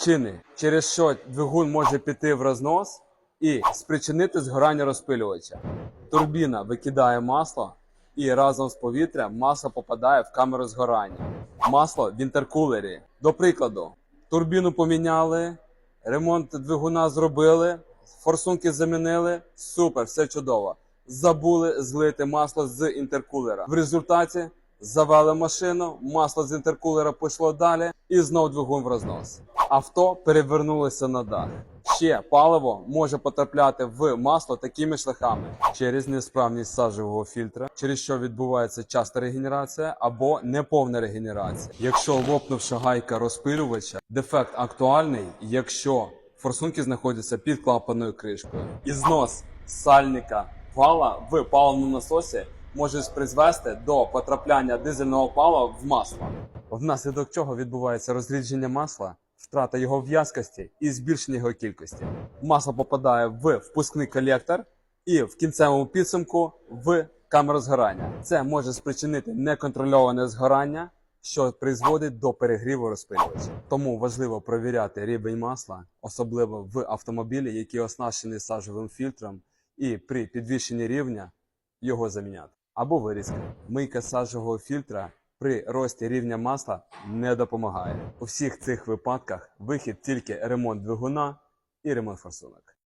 Причини, через що двигун може піти в рознос і спричинити згорання розпилювача. Турбіна викидає масло і разом з повітрям масло попадає в камеру згорання. Масло в інтеркулері. До прикладу, турбіну поміняли, ремонт двигуна зробили, форсунки замінили. Супер, все чудово. Забули злити масло з інтеркулера. В результаті завели машину, масло з інтеркулера пішло далі і знов двигун в рознос. Авто перевернулося на дах. Ще паливо може потрапляти в масло такими шляхами через несправність сажевого фільтра, через що відбувається часта регенерація або неповна регенерація. Якщо лопнувша гайка розпилювача, дефект актуальний, якщо форсунки знаходяться під клапаною кришкою. І знос сальника вала в паливному насосі може призвести до потрапляння дизельного палива в масло. Внаслідок чого відбувається розрідження масла, втрата його в'язкості і збільшення його кількості. Масло попадає в впускний колектор і в кінцевому підсумку в камеру згорання. Це може спричинити неконтрольоване згорання, що призводить до перегріву розпилювача. Тому важливо провіряти рівень масла, особливо в автомобілі, які оснащені сажевим фільтром, і при підвищенні рівня його заміняти. Або вирізка. Мийка сажевого фільтра при рості рівня масла не допомагає. У всіх цих випадках вихід тільки ремонт двигуна і ремонт форсунок.